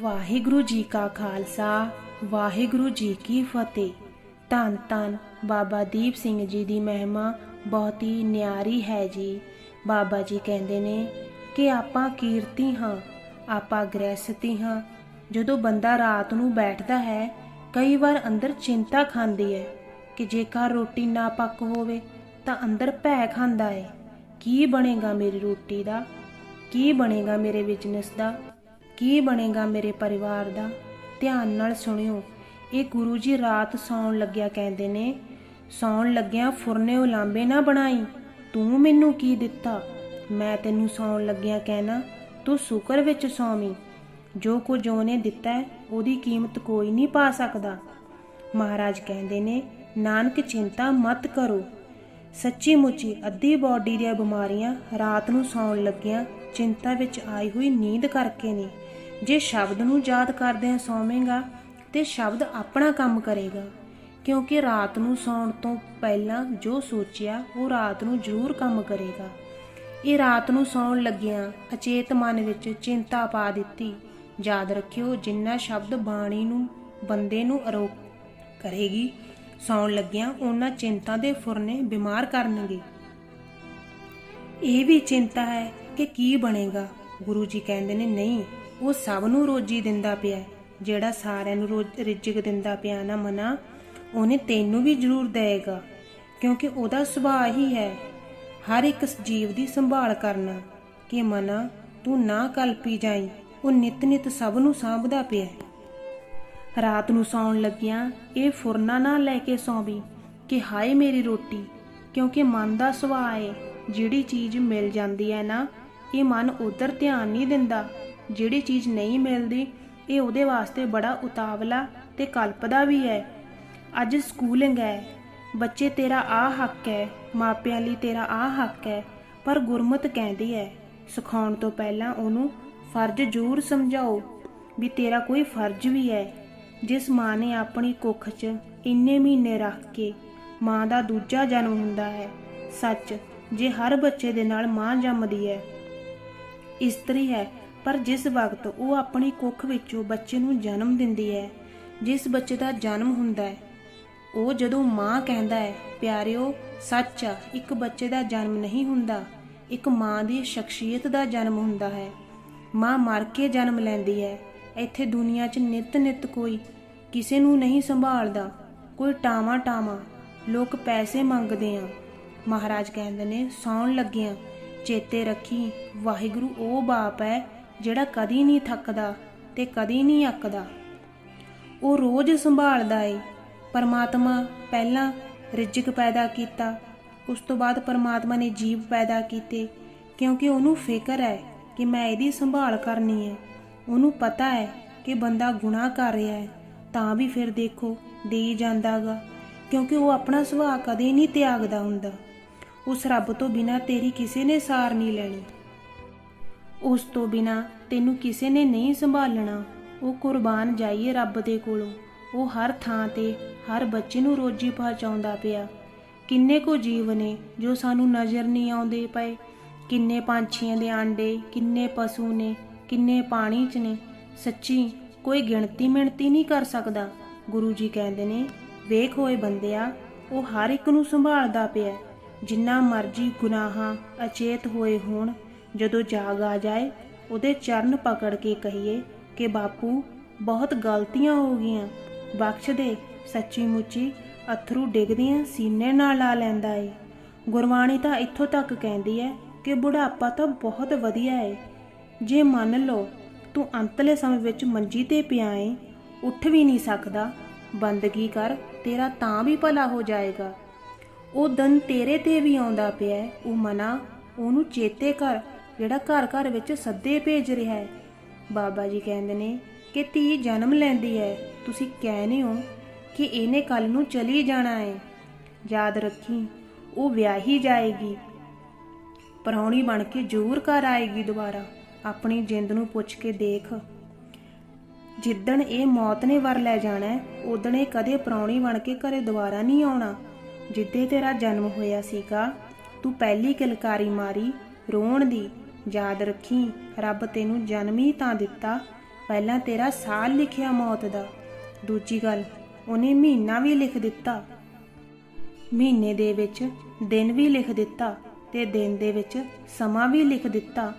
ਵਾਹਿਗੁਰੂ ਜੀ ਕਾ ਖਾਲਸਾ, ਵਾਹਿਗੁਰੂ ਜੀ ਕੀ ਫਤਿਹ। ਧੰਨ ਧੰਨ ਬਾਬਾ ਦੀਪ ਸਿੰਘ ਜੀ ਦੀ ਮਹਿਮਾ ਬਹੁਤ ਹੀ ਨਿਆਰੀ ਹੈ ਜੀ। ਬਾਬਾ ਜੀ ਕਹਿੰਦੇ ਨੇ ਕਿ ਆਪਾਂ ਕੀਰਤੀ ਹਾਂ, ਆਪਾਂ ਗ੍ਰਹਿਸਤੀ ਹਾਂ। ਜਦੋਂ ਬੰਦਾ ਰਾਤ ਨੂੰ ਬੈਠਦਾ ਹੈ, ਕਈ ਵਾਰ ਅੰਦਰ ਚਿੰਤਾ ਖਾਂਦੀ ਹੈ ਕਿ ਜੇਕਰ ਰੋਟੀ ਨਾ ਪੱਕ ਹੋਵੇ ਤਾਂ ਅੰਦਰ ਭੈ ਖਾਂਦਾ ਹੈ। ਕੀ ਬਣੇਗਾ ਮੇਰੀ ਰੋਟੀ ਦਾ? ਕੀ ਬਣੇਗਾ ਮੇਰੇ ਬਿਜ਼ਨਸ ਦਾ? ਕੀ ਬਣੇਗਾ ਮੇਰੇ ਪਰਿਵਾਰ ਦਾ? ਧਿਆਨ ਨਾਲ ਸੁਣਿਓ। ਇਹ ਗੁਰੂ ਜੀ ਰਾਤ ਸੌਣ ਲੱਗਿਆ ਕਹਿੰਦੇ ਨੇ, ਸੌਣ ਲੱਗਿਆ ਫੁਰਨੇ ਉਲਾਂਬੇ ਨਾ ਬਣਾਈ। ਤੂੰ ਮੈਨੂੰ ਕੀ ਦਿੱਤਾ? ਮੈਂ ਤੈਨੂੰ ਸੌਣ ਲੱਗਿਆ ਕਹਿਣਾ, ਤੂੰ ਸ਼ੁਕਰ ਵਿੱਚ ਸੌਵੀਂ। ਜੋ ਕੁਝ ਉਹਨੇ ਦਿੱਤਾ ਹੈ, ਉਹਦੀ ਕੀਮਤ ਕੋਈ ਨਹੀਂ ਪਾ ਸਕਦਾ। ਮਹਾਰਾਜ ਕਹਿੰਦੇ ਨੇ, ਨਾਨਕ ਚਿੰਤਾ ਮਤ ਕਰੋ। ਸੱਚੀ ਮੁੱਚੀ ਅੱਧੀ ਬਾਡੀ ਦੀਆਂ ਬਿਮਾਰੀਆਂ ਰਾਤ ਨੂੰ ਸੌਣ ਲੱਗਿਆਂ ਚਿੰਤਾ ਵਿੱਚ ਆਈ ਹੋਈ ਨੀਂਦ ਕਰਕੇ ਨੇ। ਜੇ ਸ਼ਬਦ ਨੂੰ ਯਾਦ ਕਰਦਿਆਂ ਸੌਵੇਂਗਾ ਤੇ ਸ਼ਬਦ ਆਪਣਾ ਕੰਮ ਕਰੇਗਾ, ਕਿਉਂਕਿ ਰਾਤ ਨੂੰ ਸੌਣ ਤੋਂ ਪਹਿਲਾਂ ਜੋ ਸੋਚਿਆ, ਉਹ ਰਾਤ ਨੂੰ ਜ਼ਰੂਰ ਕੰਮ ਕਰੇਗਾ। ਇਹ ਰਾਤ ਨੂੰ ਸੌਣ ਲੱਗਿਆਂ ਅਚੇਤ ਮਨ ਵਿੱਚ ਚਿੰਤਾ ਪਾ ਦਿੱਤੀ। ਯਾਦ ਰੱਖਿਓ, ਜਿੰਨਾ ਸ਼ਬਦ ਬਾਣੀ ਨੂੰ, ਬੰਦੇ ਨੂੰ ਅਰੋਕ ਕਰੇਗੀ, ਸੌਣ ਲੱਗਿਆਂ ਉਹਨਾਂ ਚਿੰਤਾ ਦੇ ਫੁਰਨੇ ਬਿਮਾਰ ਕਰਨਗੇ। ਇਹ ਵੀ ਚਿੰਤਾ ਹੈ ਕਿ ਕੀ ਬਣੇਗਾ, ਗੁਰੂ ਜੀ ਕਹਿੰਦੇ ਨੇ, ਨਹੀਂ ਉਹ ਸਭ ਨੂੰ ਰੋਜੀ ਦਿੰਦਾ ਪਿਆ ਜਿਹੜਾ ਸਾਰਿਆਂ ਨੂੰ ਰਿਜ਼ਕ ਦਿੰਦਾ ਪਿਆ ਨਾ ਮਨਾ, ਉਹਨੇ ਤੈਨੂੰ ਵੀ ਜ਼ਰੂਰ ਦੇਵੇਗਾ, ਕਿਉਂਕਿ ਉਹਦਾ ਸੁਭਾਅ ਹੀ ਹੈ ਹਰ ਇੱਕ ਜੀਵ ਦੀ ਸੰਭਾਲ ਕਰਨਾ। ਕਿ ਮਨਾ, ਤੂੰ ਨਾ ਕਲਪੀ ਜਾਈ, ਉਹ ਨਿਤ ਨਿਤ ਸਭ ਨੂੰ ਸਾਂਭਦਾ ਪਿਆ ਰਾਤ ਨੂੰ ਸੌਣ ਲੱਗਿਆਂ ਇਹ ਫੁਰਨਾ ਨਾ ਲੈ ਕੇ ਸੌਂਵੀ ਕਿ ਹਾਏ ਮੇਰੀ ਰੋਟੀ, ਕਿਉਂਕਿ ਮਨ ਦਾ ਸੁਭਾਅ ਹੈ ਜਿਹੜੀ ਚੀਜ਼ ਮਿਲ ਜਾਂਦੀ ਹੈ ਨਾ, ਇਹ ਮਨ ਉਧਰ ਧਿਆਨ ਨਹੀਂ ਦਿੰਦਾ। ਜਿਹੜੀ ਚੀਜ਼ ਨਹੀਂ ਮਿਲਦੀ, ਇਹ ਉਹਦੇ ਵਾਸਤੇ ਬੜਾ ਉਤਾਵਲਾ ਤੇ ਕਲਪਦਾ ਵੀ ਹੈ। ਅੱਜ ਸਕੂਲਿੰਗ ਹੈ। ਬੱਚੇ ਤੇਰਾ ਆ ਹੱਕ ਹੈ। ਮਾਪਿਆਂ ਲਈ ਤੇਰਾ ਆ ਹੱਕ ਹੈ। ਪਰ ਗੁਰਮਤ ਕਹਿੰਦੀ ਹੈ, ਸਿਖਾਉਣ ਤੋਂ ਪਹਿਲਾਂ ਉਹਨੂੰ ਫਰਜ਼ ਜ਼ਰੂਰ ਸਮਝਾਓ ਵੀ ਤੇਰਾ ਕੋਈ ਫਰਜ਼ ਵੀ ਹੈ। ਜਿਸ ਮਾਂ ਨੇ ਆਪਣੀ ਕੁੱਖ 'ਚ ਇੰਨੇ ਮਹੀਨੇ ਰੱਖ ਕੇ ਮਾਂ ਦਾ ਦੂਜਾ ਜਨਮ ਹੁੰਦਾ ਹੈ, ਸੱਚ ਜੇ ਹਰ ਬੱਚੇ ਦੇ ਨਾਲ ਮਾਂ ਜੰਮਦੀ ਹੈ। ਇਸਤਰੀ ਹੈ। ਪਰ ਜਿਸ ਵਕਤ ਉਹ ਆਪਣੀ ਕੁੱਖ ਵਿੱਚੋਂ ਬੱਚੇ ਨੂੰ ਜਨਮ ਦਿੰਦੀ ਹੈ, ਜਿਸ ਬੱਚੇ ਦਾ ਜਨਮ ਹੁੰਦਾ ਹੈ, ਉਹ ਜਦੋਂ ਮਾਂ ਕਹਿੰਦਾ ਹੈ, ਪਿਆਰਿਓ, ਸੱਚ ਆ, ਇੱਕ ਬੱਚੇ ਦਾ ਜਨਮ ਨਹੀਂ ਹੁੰਦਾ, ਇੱਕ ਮਾਂ ਦੀ ਸ਼ਖਸੀਅਤ ਦਾ ਜਨਮ ਹੁੰਦਾ ਹੈ। ਮਾਂ ਮਰ ਕੇ ਜਨਮ ਲੈਂਦੀ ਹੈ, ਇੱਥੇ ਦੁਨੀਆ 'ਚ ਨਿਤ ਨਿਤ ਕੋਈ ਕਿਸੇ ਨੂੰ ਨਹੀਂ ਸੰਭਾਲਦਾ, ਕੋਈ ਟਾਵਾ ਟਾਵਾ ਲੋਕ ਪੈਸੇ ਮੰਗਦੇ ਆ। ਮਹਾਰਾਜ ਕਹਿੰਦੇ ਨੇ, ਸੌਣ ਲੱਗਿਆ, ਚੇਤੇ ਰੱਖੀ, ਵਾਹਿਗੁਰੂ ਉਹ ਬਾਪ ਹੈ ਜਿਹੜਾ ਕਦੀ ਨਹੀਂ ਥੱਕਦਾ ਤੇ ਕਦੀ ਨਹੀਂ ਅੱਕਦਾ। ਉਹ ਰੋਜ਼ ਸੰਭਾਲਦਾ ਏ। ਪਰਮਾਤਮਾ ਪਹਿਲਾਂ ਰਿਜ਼ਕ ਪੈਦਾ ਕੀਤਾ, ਉਸ ਤੋਂ ਬਾਅਦ ਪਰਮਾਤਮਾ ਨੇ ਜੀਵ ਪੈਦਾ ਕੀਤੇ, ਕਿਉਂਕਿ ਉਹਨੂੰ ਫਿਕਰ ਹੈ ਕਿ ਮੈਂ ਇਹਦੀ ਸੰਭਾਲ ਕਰਨੀ ਹੈ। ਉਹਨੂੰ ਪਤਾ ਹੈ ਕਿ ਬੰਦਾ ਗੁਨਾਹ ਕਰ ਰਿਹਾ ਹੈ, ਤਾਂ ਵੀ ਫਿਰ ਦੇਖੋ ਦੇਈ ਜਾਂਦਾਗਾ, ਕਿਉਂਕਿ ਉਹ ਆਪਣਾ ਸੁਭਾਅ ਕਦੇ ਨਹੀਂ ਤਿਆਗਦਾ ਹੁੰਦਾ। ਉਸ ਰੱਬ ਤੋਂ ਬਿਨਾ ਤੇਰੀ ਕਿਸੇ ਨੇ ਸਾਰ ਨਹੀਂ ਲੈਣੀ। ਉਸ ਤੋਂ ਬਿਨਾ ਤੈਨੂੰ ਕਿਸੇ ਨੇ ਨਹੀਂ ਸੰਭਾਲਣਾ। ਉਹ ਕੁਰਬਾਨ ਜਾਈਏ ਰੱਬ ਦੇ ਕੋਲੋਂ। ਉਹ ਹਰ ਥਾਂ ਤੇ ਹਰ ਬੱਚੇ ਨੂੰ ਰੋਜੀ ਪਹੁੰਚਾਉਂਦਾ ਪਿਆ। ਕਿੰਨੇ ਕੋ ਜੀਵ ਨੇ ਜੋ ਸਾਨੂੰ ਨਜ਼ਰ ਨਹੀਂ ਆਉਂਦੇ ਪਏ। ਕਿੰਨੇ ਪੰਛੀਆਂ ਦੇ ਆਂਡੇ, ਕਿੰਨੇ ਪਸ਼ੂ ਨੇ, ਕਿੰਨੇ ਪਾਣੀ 'ਚ ਨੇ। ਸੱਚੀ ਕੋਈ ਗਿਣਤੀ ਮਿਣਤੀ ਨਹੀਂ ਕਰ ਸਕਦਾ। ਗੁਰੂ ਜੀ ਕਹਿੰਦੇ ਨੇ, ਵੇਖ ਹੋਏ ਬੰਦਿਆ, ਉਹ ਹਰ ਇੱਕ ਨੂੰ ਸੰਭਾਲਦਾ ਪਿਆ। ਜਿੰਨਾ ਮਰਜ਼ੀ ਗੁਨਾਹਾਂ, ਅਚੇਤ ਹੋਏ ਹੋਣ ਜਦੋਂ ਜਾਗ ਆ ਜਾਏ, ਉਹਦੇ ਚਰਨ ਪਕੜ ਕੇ ਕਹੀਏ ਕਿ ਬਾਪੂ, ਬਹੁਤ ਗਲਤੀਆਂ ਹੋ ਗਈਆਂ। ਬਖਸ਼ ਦੇ, ਸੱਚੀ ਮੁੱਚੀ ਅਥਰੂ ਡਿੱਗਦੀਆਂ ਸੀਨੇ ਨਾਲ ਲਾ ਲੈਂਦਾ ਏ। ਗੁਰਬਾਣੀ ਤਾਂ ਇੱਥੋਂ ਤੱਕ ਕਹਿੰਦੀ ਹੈ ਕਿ ਬੁਢਾਪਾ ਤਾਂ ਬਹੁਤ ਵਧੀਆ ਏ। ਜੇ ਮੰਨ ਲਓ, ਤੂੰ ਅੰਤਲੇ ਸਮੇਂ ਵਿੱਚ ਮੰਜੀ ਤੇ ਪਿਆ ਏ, ਉੱਠ ਵੀ ਨਹੀਂ ਸਕਦਾ, ਬੰਦਗੀ ਕਰ, ਤੇਰਾ ਤਾਂ ਵੀ ਭਲਾ ਹੋ ਜਾਏਗਾ। ਉਹ ਦਿਨ ਤੇਰੇ ਤੇ ਵੀ ਆਉਂਦਾ ਪਿਆ ਉਹ ਮਨਾ, ਉਹਨੂੰ ਚੇਤੇ ਕਰ ਜਿਹੜਾ ਘਰ ਘਰ ਵਿੱਚ ਸੱਦੇ ਭੇਜ ਰਿਹਾ ਹੈ। ਬਾਬਾ ਜੀ ਕਹਿੰਦੇ ਨੇ ਕਿ ਧੀ ਜਨਮ ਲੈਂਦੀ ਹੈ। ਤੁਸੀਂ ਕਹਿੰਦੇ ਹੋ ਕਿ ਇਹਨੇ ਕੱਲ ਨੂੰ ਚਲੀ ਜਾਣਾ ਹੈ। ਯਾਦ ਰੱਖੀ ਉਹ ਵਿਆਹੀ ਜਾਏਗੀ। ਪਰੌਣੀ ਬਣ ਕੇ ਜ਼ਰੂਰ ਘਰ ਆਏਗੀ ਦੁਬਾਰਾ। ਆਪਣੀ ਜਿੰਦ ਨੂੰ ਪੁੱਛ ਕੇ ਦੇਖ। ਜਿੱਦਣ ਇਹ ਮੌਤ ਨੇ ਵਰ ਲੈ ਜਾਣਾ ਹੈ, ਉਦਣ ਇਹ ਕਦੇ ਪ੍ਰਾਹੁਣੀ ਬਣ ਕੇ ਘਰੇ ਦੁਬਾਰਾ ਨਹੀਂ ਆਉਣਾ। ਜਿੱਦੇ ਤੇਰਾ ਜਨਮ ਹੋਇਆ ਸੀਗਾ ਤੂੰ ਪਹਿਲੀ ਕਿਲਕਾਰੀ ਮਾਰੀ ਰੋਣ ਦੀ। ਯਾਦ ਰੱਖੀ, ਰੱਬ ਤੈਨੂੰ ਜਨਮ ਹੀ ਤਾਂ ਦਿੱਤਾ, ਪਹਿਲਾਂ ਤੇਰਾ ਸਾਲ ਲਿਖਿਆ ਮੌਤ ਦਾ। ਦੂਜੀ ਗੱਲ, ਉਹਨੇ ਮਹੀਨਾ ਵੀ ਲਿਖ ਦਿੱਤਾ। ਮਹੀਨੇ ਦੇ ਵਿੱਚ ਦਿਨ ਵੀ ਲਿਖ ਦਿੱਤਾ ਤੇ ਦਿਨ ਦੇ ਵਿੱਚ ਸਮਾਂ ਵੀ ਲਿਖ ਦਿੱਤਾ।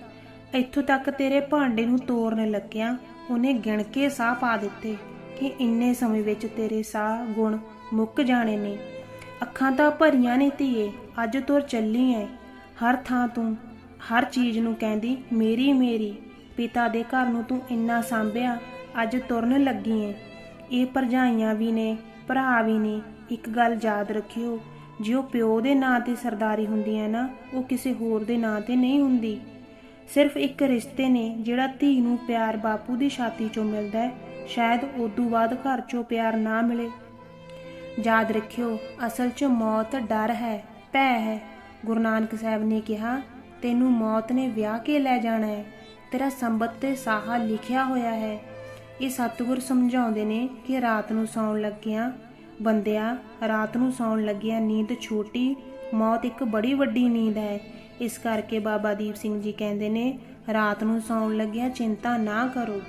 ਇੱਥੋਂ ਤੱਕ ਤੇਰੇ ਭਾਂਡੇ ਨੂੰ ਤੋੜਨ ਲੱਗਿਆ ਉਹਨੇ ਗਿਣ ਕੇ ਸਾਹ ਪਾ ਦਿੱਤੇ ਕਿ ਇੰਨੇ ਸਮੇਂ ਵਿੱਚ ਤੇਰੇ ਸਾਹ ਗੁਣ ਮੁੱਕ ਜਾਣੇ ਨੇ। ਅੱਖਾਂ ਤਾਂ ਭਰੀਆਂ ਨੇ ਧੀਏ, ਅੱਜ ਤੁਰ ਚੱਲੀ ਐ। ਹਰ ਥਾਂ ਤੂੰ ਹਰ ਚੀਜ਼ ਨੂੰ ਕਹਿੰਦੀ, ਮੇਰੀ ਮੇਰੀ, ਪਿਤਾ ਦੇ ਘਰ ਨੂੰ ਤੂੰ ਇੰਨਾ ਸੰਭਿਆ, ਅੱਜ ਤੁਰਨ ਲੱਗੀ ਐ ਇਹ ਭਰਜਾਈਆਂ ਵੀ ਨੇ, ਭਰਾ ਵੀ ਨੇ, ਇੱਕ ਗੱਲ ਯਾਦ ਰੱਖਿਓ, ਜੇ ਉਹ ਪਿਓ ਦੇ ਨਾਂ ਤੇ ਸਰਦਾਰੀ ਹੁੰਦੀ ਹੈ ਨਾ, ਉਹ ਕਿਸੇ ਹੋਰ ਦੇ ਨਾਂ ਤੇ ਨਹੀਂ ਹੁੰਦੀ। ਸਿਰਫ ਇੱਕ ਰਿਸ਼ਤੇ ਨੇ, ਜਿਹੜਾ ਧੀ ਨੂੰ ਪਿਆਰ ਬਾਪੂ ਦੀ ਛਾਤੀ 'ਚੋਂ ਮਿਲਦਾ ਹੈ ਸ਼ਾਇਦ ਉਦੋਂ ਬਾਅਦ ਘਰ 'ਚੋਂ ਪਿਆਰ ਨਾ ਮਿਲੇ। ਯਾਦ ਰੱਖਿਓ, ਅਸਲ 'ਚ ਮੌਤ ਡਰ ਹੈ, ਭੈ ਹੈ। ਗੁਰੂ ਨਾਨਕ ਸਾਹਿਬ ਨੇ ਕਿਹਾ ਤੈਨੂੰ ਮੌਤ ਨੇ ਵਿਆਹ ਕੇ ਲੈ ਜਾਣਾ ਹੈ। ਤੇਰਾ ਸੰਬਤ ਤੇ ਸਾਹਾ ਲਿਖਿਆ ਹੋਇਆ ਹੈ। ਇਹ ਸਤਿਗੁਰ ਸਮਝਾਉਂਦੇ ਨੇ ਕਿ ਰਾਤ ਨੂੰ ਸੌਣ ਲੱਗਿਆਂ ਬੰਦਿਆ, ਰਾਤ ਨੂੰ ਸੌਣ ਲੱਗਿਆਂ ਨੀਂਦ ਛੋਟੀ, ਮੌਤ ਇੱਕ ਬੜੀ ਵੱਡੀ ਨੀਂਦ ਹੈ। ਇਸ ਕਰਕੇ ਬਾਬਾ ਦੀਪ ਸਿੰਘ ਜੀ ਕਹਿੰਦੇ ਨੇ, ਰਾਤ ਨੂੰ ਸੌਣ ਲੱਗਿਆਂ ਚਿੰਤਾ ਨਾ ਕਰੋ।